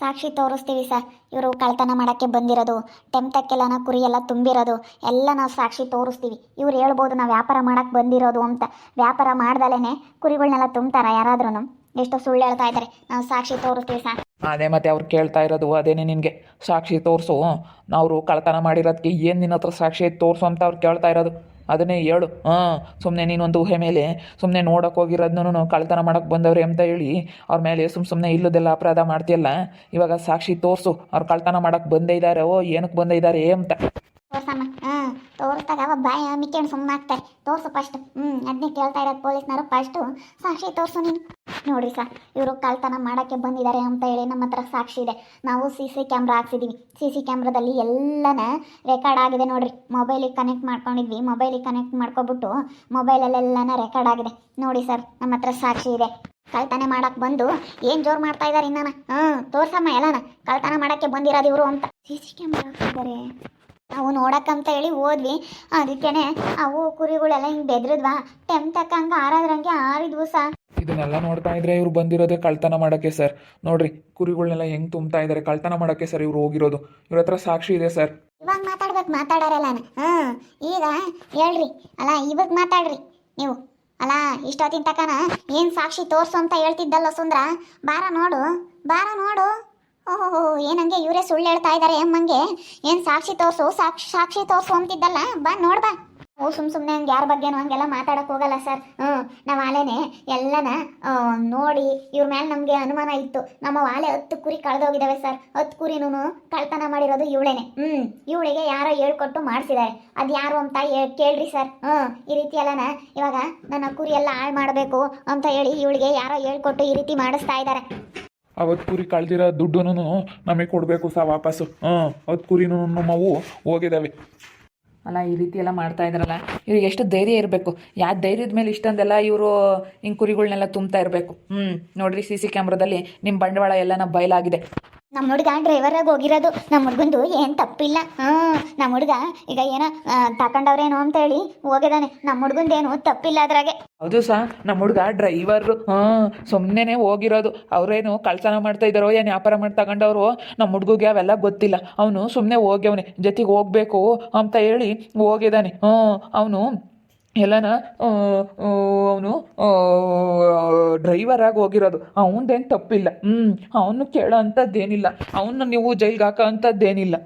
ಸಾಕ್ಷಿ ತೋರಿಸ್ತೀವಿ ಸರ್. ಇವರು ಕಳ್ತನ ಮಾಡೋಕ್ಕೆ ಬಂದಿರೋದು ಟೆಂತಕ್ಕೆಲ್ಲನ ಕುರಿ ಎಲ್ಲ ತುಂಬಿರೋದು, ಎಲ್ಲ ನಾವು ಸಾಕ್ಷಿ ತೋರಿಸ್ತೀವಿ. ಇವ್ರು ಹೇಳ್ಬೋದು ನಾವು ವ್ಯಾಪಾರ ಮಾಡೋಕ್ಕೆ ಬಂದಿರೋದು ಅಂತ. ವ್ಯಾಪಾರ ಮಾಡ್ದಲೇ ಕುರಿಗಳನ್ನೆಲ್ಲ ತುಂಬ್ತಾರ ಯಾರಾದ್ರೂ ಎಷ್ಟೋ ಸುಳ್ಳು ಹೇಳ್ತಾ ಇದ್ದಾರೆ ನಾವು ಸಾಕ್ಷಿ ತೋರಿಸ್ತೀವಿ ಸರ್. ಅದೇ ಮತ್ತೆ ಅವ್ರು ಕೇಳ್ತಾ ಇರೋದು ಅದೇನೇ ನಿನಗೆ. ಸಾಕ್ಷಿ ತೋರಿಸು. ನಾವು ಕಳ್ತನ ಮಾಡಿರೋದಕ್ಕೆ ಏನು ನಿನ್ನ ಹತ್ರ ಸಾಕ್ಷಿ ತೋರಿಸು ಅಂತ ಅವ್ರು ಕೇಳ್ತಾ ಇರೋದು. ಅದನ್ನೇ ಹೇಳು. ಹಾಂ ಸುಮ್ಮನೆ ನೀನೊಂದು ಊಹೆ ಮೇಲೆ ಸುಮ್ಮನೆ ನೋಡೋಕೆ ಹೋಗಿರೋದನ್ನೂ ಕಳ್ತನ ಮಾಡೋಕೆ ಬಂದವ್ರೆ ಅಂತ ಹೇಳಿ ಅವ್ರ ಮೇಲೆ ಸುಮ್ಮ ಸುಮ್ಮನೆ ಇಲ್ಲದೆಲ್ಲ ಅಪರಾಧ ಮಾಡ್ತೀಯಲ್ಲ? ಇವಾಗ ಸಾಕ್ಷಿ ತೋರಿಸು, ಅವ್ರು ಕಳ್ತನ ಮಾಡೋಕ್ಕೆ ಬಂದೇ ಇದ್ದಾರೆ ಓ ಏನಕ್ಕೆ ಬಂದೇ ಇದ್ದಾರೆ ಅಂತ. ತೋರ್ಸಮ್ಮ. ಹಾಂ ತೋರಿಸ್ದಾಗ ಅವ ಬಾಯ ಮಿಕ್ಕೇನು ಸುಮ್ಮನೆ ಆಗ್ತಾರೆ ತೋರ್ಸು ಫಸ್ಟ್ ಹ್ಞೂ ಅದನ್ನೇ ಕೇಳ್ತಾ ಇರೋದು ಪೊಲೀಸ್ನವರು ಫಸ್ಟು ಸಾಕ್ಷಿ ತೋರಿಸು ನೀನು. ನೋಡ್ರಿ ಸರ್, ಇವರು ಕಳ್ತನ ಮಾಡೋಕ್ಕೆ ಬಂದಿದ್ದಾರೆ ಅಂತ ಹೇಳಿ ನಮ್ಮ ಹತ್ರ ಸಾಕ್ಷಿ ಇದೆ. ನಾವು ಸಿ ಸಿ ಕ್ಯಾಮ್ರಾ ಹಾಕ್ಸಿದ್ದೀವಿ ಸಿ ಸಿ ಕ್ಯಾಮ್ರಾದಲ್ಲಿ ಎಲ್ಲನ ರೆಕಾರ್ಡ್ ಆಗಿದೆ ನೋಡ್ರಿ. ಮೊಬೈಲಿಗೆ ಕನೆಕ್ಟ್ ಮಾಡ್ಕೊಂಡಿದ್ವಿ. ಮೊಬೈಲಿಗೆ ಕನೆಕ್ಟ್ ಮಾಡ್ಕೊಬಿಟ್ಟು ಮೊಬೈಲಲ್ಲೆಲ್ಲನ ರೆಕಾರ್ಡ್ ಆಗಿದೆ. ನೋಡಿ ಸರ್, ನಮ್ಮ ಹತ್ರ ಸಾಕ್ಷಿ ಇದೆ. ಕಳ್ತನ ಮಾಡಕ್ಕೆ ಬಂದು ಏನು ಜೋರು ಮಾಡ್ತಾ ಇದ್ದಾರೆ ಇನ್ನನ ಹ್ಞೂ ತೋರ್ಸಮ್ಮ ಎಲ್ಲನ. ಕಳ್ತನ ಮಾಡೋಕ್ಕೆ ಬಂದಿರೋದು ಇವರು ಅಂತ. ಸಿ ಸಿ ಕ್ಯಾಮ್ರಾ ಹಾಕ್ಸಿದ್ದಾರೆ. ನಾವು ನೋಡಕ್ಕಂತ ಹೇಳಿ ಹೋದ್ವಿ. ಅದಕ್ಕೆ ಅವು ಕುರಿಗಳೆಲ್ಲ ಹಿಂಗೆ ಬೆದ್ರದ್ವಾ? ಟೆಮ್ ತಕ್ಕಂಗೆ ಆರಾದ್ರಂಗೆ ಆರಿದ್ವು ಸಾ ಇದನ್ನೆಲ್ಲ ನೋಡ್ತಾ ಇದ್ರೆ ಇವ್ರು ಬಂದಿರೋದೇ ಕಳ್ತನ ಮಾಡೋಕ್ಕೆ ಸರ್. ನೋಡ್ರಿ ಕುರಿಗಳನ್ನೆಲ್ಲ ಹೆಂಗ್ ತುಂಬ್ತಾ ಇದ್ದಾರೆ ಕಳ್ತನ ಮಾಡೋಕ್ಕೆ ಸರ್ ಇವ್ರು ಹೋಗಿರೋದು. ಇವ್ರ ಹತ್ರ ಸಾಕ್ಷಿ ಇದೆ ಸರ್. ಇವಾಗ ಮಾತಾಡ್ಬೇಕು ಮಾತಾಡಾರಲ್ಲ ಹಾಂ, ಈಗ ಹೇಳ್ರಿ, ಅಲ್ಲ, ಇವಾಗ ಮಾತಾಡ್ರಿ ನೀವು. ಅಲ್ಲ, ಇಷ್ಟೊತ್ತಿನ ತಕನ ಏನು ಸಾಕ್ಷಿ ತೋರ್ಸು ಅಂತ ಹೇಳ್ತಿದ್ದಲ್ಲ ಸುಂದ್ರ? ಬಾರ ನೋಡು ಬಾರ ನೋಡು. ಓಹೋ ಏನಂಗೆ ಇವರೇ ಸುಳ್ಳು ಹೇಳ್ತಾ ಇದ್ದಾರೆ ಎಮ್ಮಂಗೆ ಏನು ಸಾಕ್ಷಿ ತೋರ್ಸು, ಸಾಕ್ಷಿ ಸಾಕ್ಷಿ ತೋರ್ಸು ಅಂತಿದ್ದಲ್ಲ? ಬಾ, ನೋಡ್ ಬಾ. ಓ, ಸುಮ್ ಸುಮ್ಮನೆ ಹಂಗೆ ಯಾರ ಬಗ್ಗೆನೂ ಹಂಗೆಲ್ಲ ಮಾತಾಡಕ್ ಹೋಗಲ್ಲ ಸರ್. ಹ್ಮ್, ನಾವು ಆಲೆನೆ ಎಲ್ಲನ ನೋಡಿ ಇವ್ರ ಮೇಲೆ ನಮಗೆ ಅನುಮಾನ ಇತ್ತು. ನಮ್ಮ ವಾಲೆ ಹತ್ತು ಕುರಿ ಕಳೆದೋಗಿದ್ದಾವೆ ಸರ್. ಹತ್ತು ಕುರಿನೂ ಕಳ್ತನ ಮಾಡಿರೋದು ಇವಳೇನೆ. ಹ್ಮ್, ಇವಳಿಗೆ ಯಾರೋ ಹೇಳ್ಕೊಟ್ಟು ಮಾಡ್ಸಿದಾರೆ. ಅದ್ ಯಾರು ಅಂತ ಕೇಳ್ರಿ ಸರ್. ಹ್ಮ್, ಈ ರೀತಿ ಎಲ್ಲನ ಇವಾಗ ನನ್ನ ಕುರಿ ಎಲ್ಲ ಹಾಳು ಮಾಡಬೇಕು ಅಂತ ಹೇಳಿ ಇವಳಿಗೆ ಯಾರೋ ಹೇಳ್ಕೊಟ್ಟು ಈ ರೀತಿ ಮಾಡಿಸ್ತಾ ಇದ್ದಾರೆ ಅವತ್ತು ಕುರಿ ಕಳ್ದಿರೋ ದುಡ್ಡು ನಮಗೆ ಕೊಡಬೇಕು ಸರ್ ವಾಪಸ್ಸು. ಹ್ಮ್, ಹತ್ತು ಕುರಿನೂ ನಮ್ಮವು ಅಲ್ಲ ಈ ರೀತಿ ಎಲ್ಲ ಮಾಡ್ತಾ ಇದ್ರಲ್ಲ ಇವ್ರಿಗೆ ಎಷ್ಟು ಧೈರ್ಯ ಇರಬೇಕು. ಯಾವ ಧೈರ್ಯದ ಮೇಲೆ ಇಷ್ಟೊಂದೆಲ್ಲ ಇವರು ಹಿಂಗೆ ಕುರಿಗಳನ್ನೆಲ್ಲ ತುಂಬ್ತಾ ಇರಬೇಕು. ಹ್ಞೂ ನೋಡ್ರಿ ಸಿ ಸಿ ಕ್ಯಾಮ್ರಾದಲ್ಲಿ ನಿಮ್ಮ ಬಂಡವಾಳ ಎಲ್ಲನ ಬಯಲಾಗಿದೆ. ನಮ್ಮ ಹುಡುಗ ಡ್ರೈವರಾಗಿ ಹೋಗಿರೋದು. ನಮ್ಮ ಹುಡುಗಂದು ಏನು ತಪ್ಪಿಲ್ಲ. ಹಾಂ ನಮ್ಮ ಹುಡುಗ ಈಗ ಏನೋ ಅಂತ ಹೇಳಿ ಹೋಗಿದಾನೆ. ನಮ್ಮ ಹುಡುಗಂದೇನು ತಪ್ಪಿಲ್ಲ ಅದ್ರಾಗೆ. ಹೌದು ಸಹ ನಮ್ಮ ಹುಡುಗ ಡ್ರೈವರ್ ಹಾಂ ಸುಮ್ಮನೆ ಹೋಗಿರೋದು. ಅವರೇನು ಕಳ್ಸನ ಮಾಡ್ತಾ ಇದ್ದಾರೋ, ಏನು ವ್ಯಾಪಾರ ಮಾಡಿ ತಗೊಂಡವರು ನಮ್ಮ ಹುಡುಗಿಗೆ ಅವೆಲ್ಲ ಗೊತ್ತಿಲ್ಲ. ಅವನು ಸುಮ್ಮನೆ ಹೋಗ್ಯವನೆ. ಜೊತೆಗೆ ಹೋಗ್ಬೇಕು ಅಂತ ಹೇಳಿ ಹೋಗಿದ್ದಾನೆ ಹ್ಞೂ ಅವನು ಎಲ್ಲನ ಅವನು ಡ್ರೈವರಾಗಿ ಹೋಗಿರೋದು. ಅವನದೇನು ತಪ್ಪಿಲ್ಲ. ಹ್ಞೂ ಅವನು ಕೇಳೋ ಅಂಥದ್ದೇನಿಲ್ಲ ಅವನ್ನ ನೀವು ಜೈಲ್ಗೆ ಹಾಕೋ ಅಂಥದ್ದೇನಿಲ್ಲ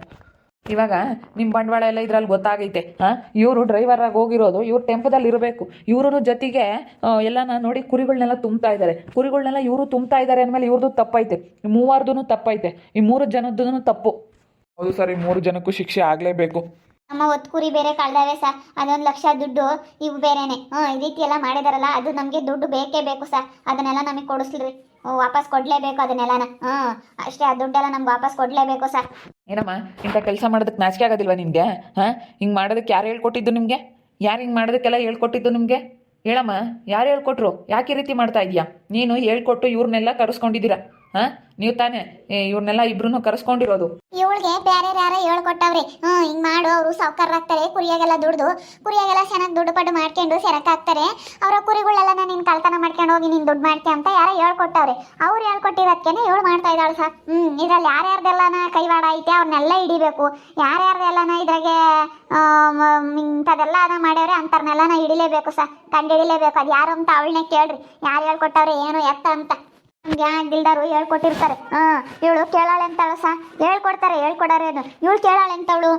ಇವಾಗ ನಿಮ್ಮ ಬಂಡವಾಳ ಎಲ್ಲ ಇದ್ರಲ್ಲಿ ಗೊತ್ತಾಗೈತೆ. ಹಾಂ ಇವರು ಡ್ರೈವರಾಗಿ ಹೋಗಿರೋದು, ಇವ್ರು ಟೆಂಪದಲ್ಲಿ ಇರಬೇಕು. ಇವರು ಜೊತೆಗೆ ಎಲ್ಲನ ನೋಡಿ ಕುರಿಗಳನ್ನೆಲ್ಲ ತುಂಬ್ತಾ ಇದ್ದಾರೆ ಕುರಿಗಳನ್ನೆಲ್ಲ ಇವರು ತುಂಬ್ತಾ ಇದ್ದಾರೆ ಅಂದಮೇಲೆ ಇವ್ರದ್ದು ತಪ್ಪೈತೆ. ಮೂವರ್ದು ತಪ್ಪೈತೆ. ಈ ಮೂರು ಜನದ್ದು ತಪ್ಪು. ಹೌದು ಸರ್, ಈ ಮೂರು ಜನಕ್ಕೂ ಶಿಕ್ಷೆ ಆಗಲೇಬೇಕು. ಹೊತ್ತು ಕುರಿ ಬೇರೆ ಕಳ್ದಾವೆ ಸರ್. ಅದೊಂದು ಲಕ್ಷ ದುಡ್ಡು ಇವು ಬೇರೆನೆ. ಹ್ಞೂ ಈ ರೀತಿ ಎಲ್ಲ ಮಾಡಿದಾರಲ್ಲ, ಅದು ನಮಗೆ ದುಡ್ಡು ಬೇಕೇ ಬೇಕು ಸರ್. ಅದನ್ನೆಲ್ಲ ನಮಗೆ ಕೊಡಿಸ್ಲಿ ವಾಪಸ್ ಕೊಡ್ಲೇಬೇಕು ಅದನ್ನೆಲ್ಲನ. ಹ್ಞೂ ಅಷ್ಟೇ, ಆ ದುಡ್ಡೆಲ್ಲ ನಮ್ಗೆ ವಾಪಸ್ ಕೊಡ್ಲೇಬೇಕು ಸರ್. ಏನಮ್ಮ, ಇಂಥ ಕೆಲಸ ಮಾಡೋದಕ್ಕೆ ನಾಚಿಕೆ ಆಗೋದಿಲ್ವಾ ನಿಮಗೆ? ಹಾಂ, ಹಿಂಗೆ ಮಾಡೋದಕ್ಕೆ ಯಾರು ಹೇಳ್ಕೊಟ್ಟಿದ್ದು ನಿಮಗೆ? ಯಾರು ಹಿಂಗೆ ಮಾಡೋದಕ್ಕೆಲ್ಲ ಹೇಳ್ಕೊಟ್ಟಿದ್ದು ನಿಮಗೆ? ಹೇಳಮ್ಮ, ಯಾರು ಹೇಳ್ಕೊಟ್ರು? ಯಾಕೆ ರೀತಿ ಮಾಡ್ತಾ ಇದೀಯಾ ನೀನು ಹೇಳ್ಕೊಟ್ಟು ಇವ್ರನ್ನೆಲ್ಲ ಕರೆಸ್ಕೊಂಡಿದ್ದೀರಾ? ಹಾಂ? ನೀವು ತಾನೆ ಇವ್ರನ್ನೆಲ್ಲ ಇಬ್ರು ಕರೆಸ್ಕೊಂಡಿರೋದು. ಇವಳಿಗೆ ಬೇರೆ ಯಾರ ಹೇಳ್ಕೊಟ್ಟವ್ರಿ. ಹ್ಮ್, ಹಿಂಗ್ ಮಾಡು, ಅವರು ಸಾವುಕಾರರಾಗ್ತಾರೆ, ಕುರಿಯಾಗೆಲ್ಲ ದುಡ್ದು. ಕುರಿಯಾಗೆಲ್ಲ ಚೆನ್ನಾಗಿ ದುಡ್ಡು ಪಡ್ಡು ಮಾಡ್ಕೊಂಡು ಸೆರಕಾಗ್ತಾರೆ. ಅವರ ಕುರಿಗಳೆಲ್ಲ ನಿನ್ ಕಳ್ತನ ಮಾಡ್ಕೊಂಡು ಹೋಗಿ ನಿನ್ ದುಡ್ಡು ಮಾಡ್ತೀಯ ಅಂತ ಯಾರ ಹೇಳ್ಕೊಟ್ಟವ್ರೆ. ಅವ್ರು ಹೇಳ್ಕೊಟ್ಟಿರೋದಕ್ಕೆ ಇವಳು ಮಾಡ್ತಾ ಇದ್ದಾಳೆ ಸರ್ ಹ್ಮ್, ಇದ್ರಲ್ಲಿ ಯಾರ್ಯಾರ್ದೆಲ್ಲನ ಕೈವಾಡ ಐತೆ ಅವ್ರನ್ನೆಲ್ಲ ಹಿಡಿಬೇಕು. ಯಾರ್ಯಾರ್ದೆಲ್ಲನ ಇದ್ರಾಗೆ ಇಂಥದೆಲ್ಲ ಅದ ಮಾಡ್ಯವ್ರೆ ನಾ ಹಿಡಿಲೇಬೇಕು ಸರ್ ಕಂಡು ಹಿಡಿಲೇಬೇಕು ಅದು ಯಾರು ಅಂತ ಅವಳನ್ನೇ ಕೇಳ್ರಿ. ಯಾರು ಹೇಳ್ಕೊಟ್ಟವ್ರೆ, ಏನು ಎತ್ತ ಅಂತ. ಗಿಲ್ಡರು ಹೇಳ್ಕೊಟ್ಟಿರ್ತಾರೆ. ಹಾ, ಇವಳು ಕೇಳಾಳೆ ಅಂತಾಳು ಸಾ. ಹೇಳ್ಕೊಡ್ತಾರೆ ಹೇಳ್ಕೊಡಾರೇನು ಇವಳು ಕೇಳಾಳೆ ಅಂತವಳು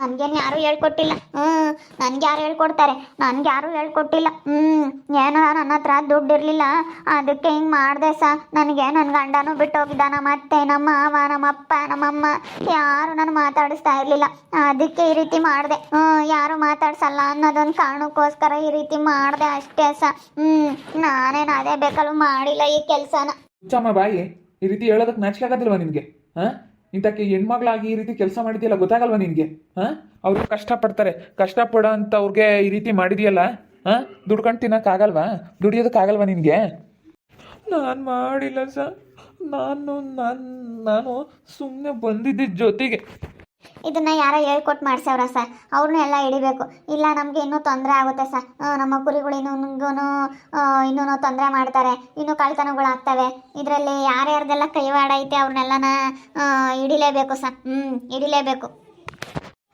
ನನ್ಗೇನು ಯಾರು ಹೇಳ್ಕೊಟ್ಟಿಲ್ಲ. ಹ್ಮ್, ನನ್ಗೆ ಯಾರು ಹೇಳ್ಕೊಡ್ತಾರೆ. ನನ್ಗೆ ಯಾರು ಹೇಳ್ಕೊಟ್ಟಿಲ್ಲ. ಹ್ಮ್, ಏನೋ ನನ್ನ ಹತ್ರ ದುಡ್ಡು ಇರ್ಲಿಲ್ಲ. ಅದಕ್ಕೆ ಹಿಂಗ್ ಮಾಡ್ದೆ ಸಾ. ನನಗೆ ನನ್ನ ಗಂಡನೂ ಬಿಟ್ಟು ಹೋಗಿದ್ದಾನ ಮತ್ತೆ ನಮ್ಮ ಮಾವ, ನಮ್ಮ ಅಪ್ಪ ನಮ್ಮಮ್ಮ ಯಾರು ನಾನು ಮಾತಾಡಿಸ್ತಾ ಇರ್ಲಿಲ್ಲ. ಅದಕ್ಕೆ ಈ ರೀತಿ ಮಾಡಿದೆ. ಹ್ಮ್, ಯಾರು ಮಾತಾಡ್ಸಲ್ಲ ಅನ್ನೋದೊಂದು ಕಾರಣಕ್ಕೋಸ್ಕರ ಈ ರೀತಿ ಮಾಡಿದೆ ಅಷ್ಟೇ ಸಾ. ಹ್ಮ್, ನಾನೇನು ಅದೇ ಬೇಕಲ್ಲೂ ಮಾಡಿಲ್ಲ ಈ ಕೆಲಸನ. ಹುಚ್ಚಮ್ಮ ಬಾಯಿ, ಈ ರೀತಿ ಹೇಳೋದಕ್ಕೆ ನಾಚಿಕೆ ಆಗೋದಿಲ್ವಾ ನಿನಗೆ ಹಾಂ? ಇಂಥಕ್ಕೆ ಹೆಣ್ಮಗಳಾಗಿ ಈ ರೀತಿ ಕೆಲಸ ಮಾಡಿದೆಯಲ್ಲ ಗೊತ್ತಾಗಲ್ವಾ ನಿನಗೆ? ಹಾಂ? ಅವರು ಕಷ್ಟಪಡ್ತಾರೆ. ಕಷ್ಟಪಡೋ ಅಂಥವ್ರಿಗೆ ಈ ರೀತಿ ಮಾಡಿದೆಯಲ್ಲ, ಹಾಂ? ದುಡ್ಕೊಂಡು ತಿನ್ನೋಕ್ಕಾಗಲ್ವಾ? ದುಡಿಯೋದಕ್ಕಾಗಲ್ವಾ ನಿನಗೆ? ನಾನು ಮಾಡಿಲ್ಲ ಸರ್. ನಾನು ನಾನು ನಾನು ಸುಮ್ಮನೆ ಬಂದಿದ್ದ ಜೊತೆಗೆ. ಇದನ್ನ ಯಾರೋ ಹೇಳ್ಕೊಟ್ಟು ಮಾಡ್ಸವ್ರ ಸರ್. ಅವ್ರನ್ನೂ ಎಲ್ಲ ಹಿಡಿಬೇಕು. ಇಲ್ಲ, ನಮಗೆ ಇನ್ನೂ ತೊಂದರೆ ಆಗುತ್ತೆ ಸರ್. ನಮ್ಮ ಕುರಿಗಳು ಇನ್ನೂ ಇನ್ನೂ ತೊಂದರೆ ಮಾಡ್ತಾರೆ. ಇನ್ನೂ ಕಳ್ತನಗಳು ಆಗ್ತವೆ ಇದರಲ್ಲಿ ಯಾರ್ಯಾರ್ದೆಲ್ಲ ಕೈವಾಡ ಐತೆ ಅವ್ರನ್ನೆಲ್ಲನ ಹಿಡಿಲೇಬೇಕು ಸರ್. ಹ್ಞೂ ಹಿಡಿಲೇಬೇಕು.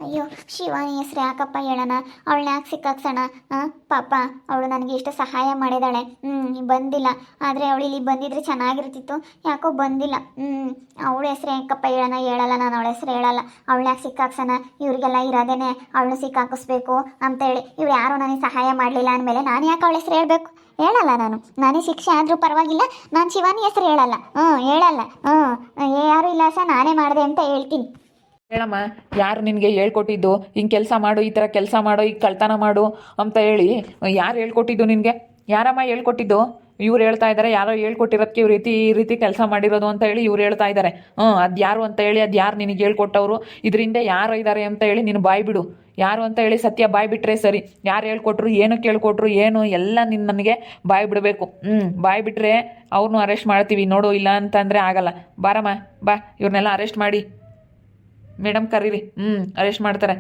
ಅಯ್ಯೋ ಶಿವಾನಿ ಹೆಸ್ರು ಯಾಕಪ್ಪ ಹೇಳೋಣ? ಅವಳನ್ನ ಯಾಕೆ ಸಿಕ್ಕಾಕ್ಸೋಣ? ಹಾಂ ಪಾಪ, ಅವಳು ನನಗೆ ಇಷ್ಟು ಸಹಾಯ ಮಾಡಿದಾಳೆ. ಹ್ಞೂ ಬಂದಿಲ್ಲ. ಆದರೆ ಅವಳು ಇಲ್ಲಿ ಬಂದಿದ್ರೆ ಚೆನ್ನಾಗಿರ್ತಿತ್ತು. ಯಾಕೋ ಬಂದಿಲ್ಲ. ಹ್ಞೂ ಅವಳ ಹೆಸ್ರು ಯಾಕಪ್ಪ ಹೇಳೋಣ? ಹೇಳಲ್ಲ, ನಾನು ಅವಳ ಹೆಸ್ರು ಹೇಳಲ್ಲ. ಅವಳನ್ನ ಯಾಕೆ ಸಿಕ್ಕಾಕ್ಸೋಣ? ಇವ್ರಿಗೆಲ್ಲ ಇರೋದೇನೆ. ಅವಳನ್ನ ಸಿಕ್ಕಾಕಿಸ್ಬೇಕು ಅಂತೇಳಿ. ಇವ್ರು ಯಾರೂ ನನಗೆ ಸಹಾಯ ಮಾಡಲಿಲ್ಲ ಅಂದಮೇಲೆ ನಾನು ಯಾಕೆ ಅವಳ ಹೆಸ್ರು ಹೇಳಬೇಕು? ಹೇಳಲ್ಲ ನಾನು. ನಾನೇ ಶಿಕ್ಷೆ ಆದರೂ ಪರವಾಗಿಲ್ಲ. ನಾನು ಶಿವಾನಿ ಹೆಸ್ರು ಹೇಳಲ್ಲ. ಹ್ಞೂ ಹೇಳಲ್ಲ. ಹ್ಞೂ ಯಾರು ಇಲ್ಲ ಸರ್ ನಾನೇ ಮಾಡಿದೆ ಅಂತ ಹೇಳ್ತೀನಿ. ಹೇಳಮ್ಮ, ಯಾರು ನಿನಗೆ ಹೇಳ್ಕೊಟ್ಟಿದ್ದು? ಹಿಂಗೆ ಕೆಲಸ ಮಾಡು, ಈ ಥರ ಕೆಲಸ ಮಾಡು ಈಗ ಕಳ್ತನ ಮಾಡು ಅಂತ ಹೇಳಿ, ಯಾರು ಹೇಳ್ಕೊಟ್ಟಿದ್ದು ನಿನಗೆ? ಯಾರಮ್ಮ ಹೇಳ್ಕೊಟ್ಟಿದ್ದು? ಇವ್ರು ಹೇಳ್ತಾ ಇದ್ದಾರೆ ಯಾರೋ ಹೇಳ್ಕೊಟ್ಟಿರೋದಕ್ಕೆ ಇವ್ರು ರೀತಿ, ಈ ರೀತಿ ಕೆಲಸ ಮಾಡಿರೋದು ಅಂತ ಹೇಳಿ ಇವ್ರು ಹೇಳ್ತಾ ಇದ್ದಾರೆ ಹ್ಞೂ ಅದು ಯಾರು ಅಂತ ಹೇಳಿ, ಅದು ಯಾರು ನಿನಗೆ ಹೇಳ್ಕೊಟ್ಟವರು? ಇದರಿಂದ ಯಾರು ಇದ್ದಾರೆ ಅಂತ ಹೇಳಿ ನೀನು ಬಾಯ್ ಬಿಡು. ಯಾರು ಅಂತ ಹೇಳಿ ಸತ್ಯ ಬಾಯ್ ಬಿಟ್ಟರೆ ಸರಿ. ಯಾರು ಹೇಳ್ಕೊಟ್ರು, ಏನು ಕೇಳ್ಕೊಟ್ರು, ಏನು, ಎಲ್ಲ ನಿನ್ನ ನನಗೆ ಬಾಯ್ ಬಿಡಬೇಕು. ಹ್ಞೂ ಬಾಯ್ ಬಿಟ್ಟರೆ ಅವ್ರನ್ನೂ ಅರೆಸ್ಟ್ ಮಾಡ್ತೀವಿ, ನೋಡು, ಇಲ್ಲ ಅಂತಂದರೆ ಆಗಲ್ಲ. ಬಾರಮ್ಮ, ಬಾ ಇವ್ರನ್ನೆಲ್ಲ ಅರೆಸ್ಟ್ ಮಾಡಿ. ಮೇಡಮ್ ಕರೀರಿ. ಹ್ಞೂ ಅರೆಸ್ಟ್ ಮಾಡ್ತಾರೆ.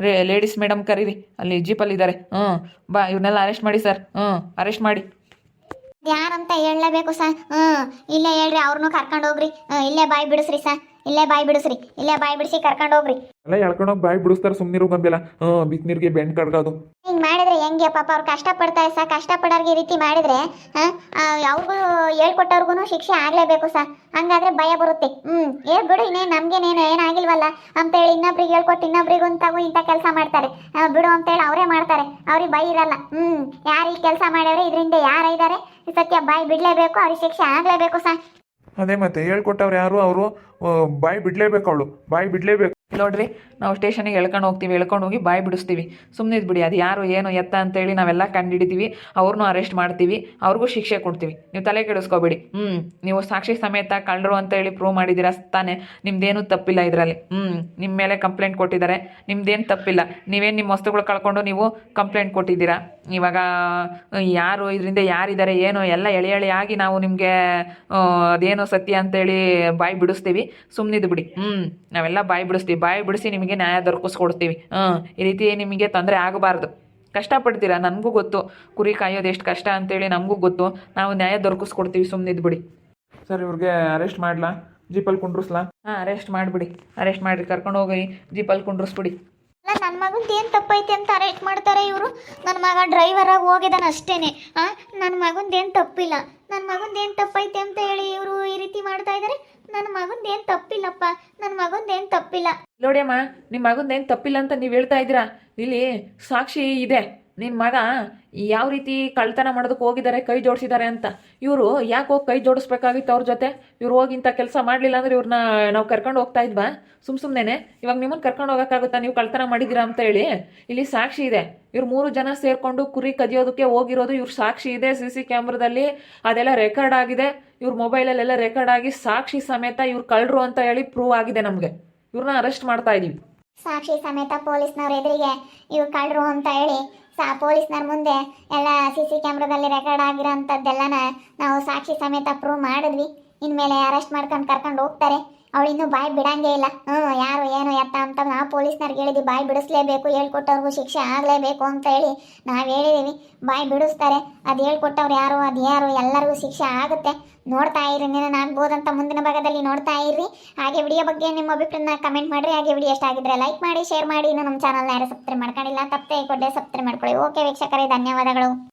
ರೇ ಲೇಡೀಸ್ ಮೇಡಮ್ ಕರೀರಿ. ಅಲ್ಲಿ ಜೀಪಲ್ಲಿ ಇದ್ದಾರೆ. ಹ್ಞೂ ಬಾ ಇವ್ರನ್ನೆಲ್ಲ ಅರೆಸ್ಟ್ ಮಾಡಿ ಸರ್ ಹ್ಞೂ ಅರೆಸ್ಟ್ ಮಾಡಿ. ಯಾರಂತ ಹೇಳಲೇಬೇಕು ಸರ್ ಹ್ಞೂ ಇಲ್ಲೇ ಹೇಳ್ರಿ, ಅವ್ರನ್ನೂ ಕರ್ಕೊಂಡು ಹೋಗ್ರಿ. ಇಲ್ಲೇ ಬಾಯಿ ಬಿಡಿಸ್ರಿ ಸರ್ ಇಲ್ಲೇ ಬಾಯ್ ಬಿಡಿಸ್ರಿ ಇಲ್ಲೇ ಬಾಯ್ ಬಿಡಿಸಿ ಕರ್ಕೊಂಡು ಹೋಗ್ರಿ. ಎಲ್ಲ ಎಳ್ಕೊಂಡು ಬಾಯಿ ಬಿಡಿಸ್ತಾರೆ ಸುಮ್ಮನಿರು ಗಂಬೆಲ್ಲ. ಬಿಸಿನೀರಿಗೆ ಬೆಂಡ್ ಕಡ್ಗೋದು. ಹಿಂಗ್ ಮಾಡಿದ್ರೆ ಹೆಂಗೆ ಪಾಪ ಅವ್ರು ಕಷ್ಟಪಡ್ತಾರೆ ಸರ್ ಕಷ್ಟಪಡೋರ್ಗೆ ಈ ರೀತಿ ಮಾಡಿದ್ರೆ ಅವ್ರಿಗೂ ಹೇಳ್ಕೊಟ್ಟವ್ರಿಗೂ ಶಿಕ್ಷೆ ಆಗ್ಲೇಬೇಕು ಸರ್ ಹಂಗಾದ್ರೆ ಭಯ ಬರುತ್ತೆ. ಹ್ಮ್ ಏ ಬಿಡು ಇನ್ನೇನು ನಮ್ಗೇನೇನು ಏನಾಗಿಲ್ವಲ್ಲ? ಅಂತೇಳಿ ಇನ್ನೊಬ್ರಿಗೆ ಹೇಳ್ಕೊಟ್ಟು ಇನ್ನೊಬ್ರಿಗೂ ಅಂತಾಗೂ ಇಂಥ ಕೆಲಸ ಮಾಡ್ತಾರೆ. ಬಿಡು ಬಿಡು ಅಂತೇಳಿ ಅವರೇ ಮಾಡ್ತಾರೆ. ಅವ್ರಿಗೆ ಭಯ ಇರಲ್ಲ. ಹ್ಮ್ ಯಾರು ಈ ಕೆಲಸ ಮಾಡ್ಯಾವ್ರೆ ಇದರಿಂದ ಯಾರು ಇದಾರೆ? ಸತ್ಯ ಬಾಯಿ ಬಿಡ್ಲೇಬೇಕು ಅವ್ರಿಗೆ ಶಿಕ್ಷೆ ಆಗ್ಲೇಬೇಕು ಸರ್ ಅದೇ ಮತ್ತೆ ಹೇಳ್ಕೊಟ್ಟವ್ರು ಯಾರು? ಅವರು ಬಾಯಿ ಬಿಡ್ಲೇಬೇಕು ಅವಳು. ಬಾಯಿ ಬಿಡ್ಲೇಬೇಕು. ನೋಡ್ರಿ, ನಾವು ಸ್ಟೇಷನಿಗೆ ಎಳ್ಕೊಂಡು ಹೋಗ್ತೀವಿ, ಎಳ್ಕೊಂಡು ಹೋಗಿ ಬಾಯಿ ಬಿಡಿಸ್ತೀವಿ. ಸುಮ್ಮನೆ ಬಿಡಿ ಅದು ಯಾರು, ಏನು, ಎತ್ತ ಅಂತೇಳಿ ನಾವೆಲ್ಲ ಕಂಡುಹಿಡಿತೀವಿ ಅವ್ರನ್ನೂ ಅರೆಸ್ಟ್ ಮಾಡ್ತೀವಿ, ಅವ್ರಿಗೂ ಶಿಕ್ಷೆ ಕೊಡ್ತೀವಿ. ನೀವು ತಲೆ ಕೆಡಿಸ್ಕೋಬೇಡಿ. ಹ್ಞೂ ನೀವು ಸಾಕ್ಷಿ ಸಮೇತ ಕಳ್ಳರು ಅಂತೇಳಿ ಪ್ರೂವ್ ಮಾಡಿದ್ದೀರ ತಾನೆ? ನಿಮ್ದೇನು ತಪ್ಪಿಲ್ಲ ಇದರಲ್ಲಿ. ಹ್ಞೂ ನಿಮ್ಮ ಮೇಲೆ ಕಂಪ್ಲೇಂಟ್ ಕೊಟ್ಟಿದ್ದಾರೆ. ನಿಮ್ದೇನು ತಪ್ಪಿಲ್ಲ. ನೀವೇನು ನಿಮ್ಮ ವಸ್ತುಗಳು ಕಳ್ಕೊಂಡು ನೀವು ಕಂಪ್ಲೇಂಟ್ ಕೊಟ್ಟಿದ್ದೀರಾ? ಇವಾಗ ಯಾರು ಇದರಿಂದ ಯಾರಿದ್ದಾರೆ ಏನು ಎಲ್ಲ ಎಳೆ ಎಳೆಯಾಗಿ ನಾವು ನಿಮಗೆ ಅದೇನು ಸತ್ಯ ಅಂತೇಳಿ ಬಾಯಿ ಬಿಡಿಸ್ತೀವಿ. ಸುಮ್ಮನಿದ್ದು ಬಿಡಿ. ಹ್ಞೂ ನಾವೆಲ್ಲ ಬಾಯಿ ಬಿಡಿಸ್ತೀವಿ. ಬಾಯಿ ಬಿಡಿಸಿ ನಿಮಗೆ ನ್ಯಾಯ ದೊರಕಿಸ್ಕೊಡ್ತೀವಿ. ಹ್ಞೂ ಈ ರೀತಿ ನಿಮಗೆ ತೊಂದರೆ ಆಗಬಾರ್ದು. ಕಷ್ಟಪಡ್ತೀರಾ? ನನಗೂ ಗೊತ್ತು. ಕುರಿ ಕಾಯೋದು ಎಷ್ಟು ಕಷ್ಟ ಅಂತೇಳಿ ನಮಗೂ ಗೊತ್ತು. ನಾವು ನ್ಯಾಯ ದೊರಕಿಸ್ಕೊಡ್ತೀವಿ. ಸುಮ್ಮನಿದ್ದು ಬಿಡಿ. ಸರ್ ಇವ್ರಿಗೆ ಅರೆಸ್ಟ್ ಮಾಡ್ಲಾ? ಜೀಪಲ್ಲಿ ಕುಂಡ್ರಸ್ಲಾ? ಹಾಂ ಅರೆಸ್ಟ್ ಮಾಡಿಬಿಡಿ. ಅರೆಸ್ಟ್ ಮಾಡಿರಿ. ಕರ್ಕೊಂಡು ಹೋಗಿ ಜೀಪಲ್ಲಿ ಕುಂಡ್ರಿಸ್ಬಿಡಿ. ನನ್ನ ಮಗಂದು ಏನು ತಪ್ಪೈತೆ ಅಂತ ಅರೆಸ್ಟ್ ಮಾಡ್ತಾರೆ ಇವರು? ನನ್ನ ಮಗ ಡ್ರೈವರಾಗಿ ಹೋಗಿದ್ದಾನೆ ಅಷ್ಟೇನೆ. ನನ್ನ ಮಗಂದು ಏನು ತಪ್ಪಿಲ್ಲ. ನನ್ನ ಮಗಂದು ಏನು ತಪ್ಪೈತೆ ಅಂತ ಹೇಳಿ ಇವರು ಈ ರೀತಿ ಮಾಡ್ತಾ ಇದ್ದಾರೆ ನನ್ನ ಮಗಂದು ಏನು ತಪ್ಪಿಲ್ಲಪ್ಪ. ನನ್ನ ಮಗಂದು ಏನು ತಪ್ಪಿಲ್ಲ. ನೋಡಿಯಮ್ಮ ನಿಮ್ಮ ಮಗಂದೇನು ತಪ್ಪಿಲ್ಲ ಅಂತ ನೀವು ಹೇಳ್ತಾ ಇದ್ದೀರಾ? ಇಲ್ಲಿ ಸಾಕ್ಷಿ ಇದೆ. ನಿನ್ನ ಮಗ ಯಾವ ರೀತಿ ಕಳ್ತನ ಮಾಡೋದಕ್ಕೆ ಹೋಗಿದ್ದಾರೆ, ಕೈ ಜೋಡಿಸಿದ್ದಾರೆ ಅಂತ. ಇವರು ಯಾಕೆ ಹೋಗಿ ಕೈ ಜೋಡಿಸ್ಬೇಕಾಗಿತ್ತು ಅವ್ರ ಜೊತೆ? ಇವ್ರು ಹೋಗಿ ಇಂಥ ಕೆಲಸ ಮಾಡಲಿಲ್ಲ ಅಂದ್ರೆ ಇವ್ರನ್ನ ನಾವು ಕರ್ಕೊಂಡು ಹೋಗ್ತಾ ಇದ್ವಾ? ಸುಮ್ ಸುಮ್ಮನೆ ಇವಾಗ ನಿಮ್ಮನ್ನು ಕರ್ಕೊಂಡು ಹೋಗೋಕ್ಕಾಗುತ್ತಾ? ನೀವು ಕಳ್ತನ ಮಾಡಿದ್ದೀರಾ ಅಂತ ಹೇಳಿ. ಇಲ್ಲಿ ಸಾಕ್ಷಿ ಇದೆ. ಇವ್ರು ಮೂರು ಜನ ಸೇರಿಕೊಂಡು ಕುರಿ ಕದಿಯೋದಕ್ಕೆ ಹೋಗಿರೋದು ಇವ್ರ ಸಾಕ್ಷಿ ಇದೆ, ಸಿ ಸಿ ಕ್ಯಾಮ್ರಾದಲ್ಲಿ. ಅದೆಲ್ಲ ರೆಕಾರ್ಡ್ ಆಗಿದೆ. ಇವ್ರ ಮೊಬೈಲಲ್ಲೆಲ್ಲ ರೆಕಾರ್ಡ್ ಆಗಿ ಸಾಕ್ಷಿ ಸಮೇತ ಇವ್ರು ಕಳ್ಳರು ಅಂತ ಹೇಳಿ ಪ್ರೂವ್ ಆಗಿದೆ ನಮಗೆ. ಇವ್ರನ್ನ ಅರೆಸ್ಟ್ ಮಾಡ್ತಾ ಇದ್ದೀವಿ ಸಾಕ್ಷಿ ಸಮೇತ ಪೊಲೀಸ್ನವ್ರ ಎದುರಿಗೆ ಇವ್ರು ಕಳ್ಳರು ಅಂತ ಹೇಳಿ ಸಾ ಪೊಲೀಸ್ನವ್ರ ಮುಂದೆ ಎಲ್ಲ ಸಿ ಸಿ ಕ್ಯಾಮ್ರಾದಲ್ಲಿ ರೆಕಾರ್ಡ್ ಆಗಿರೋ ನಾವು ಸಾಕ್ಷಿ ಸಮೇತ ಪ್ರೂವ್ ಮಾಡಿದ್ವಿ. ಇನ್ಮೇಲೆ ಅರೆಸ್ಟ್ ಮಾಡ್ಕೊಂಡು ಕರ್ಕೊಂಡು ಹೋಗ್ತಾರೆ. ಅವಳು ಇನ್ನೂ ಬಾಯಿ ಬಿಡಂಗೇ ಇಲ್ಲ. ಹ್ಞೂ ಯಾರು ಏನು ಎತ್ತ ಅಂತ ನಾವು ಪೊಲೀಸ್ನವ್ರಿಗೆ ಹೇಳಿದ್ವಿ, ಬಾಯಿ ಬಿಡಿಸ್ಲೇಬೇಕು, ಹೇಳ್ಕೊಟ್ಟವ್ರಿಗೂ ಶಿಕ್ಷೆ ಆಗಲೇಬೇಕು ಅಂತ ಹೇಳಿ ನಾವು ಹೇಳಿದ್ದೀವಿ ಬಾಯಿ ಬಿಡಿಸ್ತಾರೆ, ಅದು ಹೇಳ್ಕೊಟ್ಟವ್ರು ಯಾರು, ಅದು ಯಾರು, ಎಲ್ಲರಿಗೂ ಶಿಕ್ಷೆ ಆಗುತ್ತೆ. ನೋಡ್ತಾ ಇರಿ ಆಗ್ಬೋದಂತ ಮುಂದಿನ ಭಾಗದಲ್ಲಿ ನೋಡ್ತಾ ಇರ್ರಿ. ಹಾಗೆ ವಿಡಿಯೋ ಬಗ್ಗೆ ನಿಮ್ಮ ಅಭಿಪ್ರಾಯನ ಕಮೆಂಟ್ ಮಾಡಿರಿ, ಹಾಗೆ ವಿಡಿಯೋ ಇಷ್ಟ ಆಗಿದ್ರೆ ಲೈಕ್ ಮಾಡಿ ಶೇರ್ ಮಾಡಿ. ಇನ್ನು ನಮ್ಮ ಚಾನಲ್ನ ಯಾರು ಸಬ್ಸ್ಕ್ರೈಬ್ ಮಾಡ್ಕೊಂಡಿಲ್ಲ ತಪ್ಪೇ ಕೊಡ್ಡೆ ಸಬ್ಸ್ಕ್ರೈಬ್ ಮಾಡ್ಕೊಳ್ಳಿ. ಓಕೆ ವೀಕ್ಷಕರೇ, ಧನ್ಯವಾದಗಳು.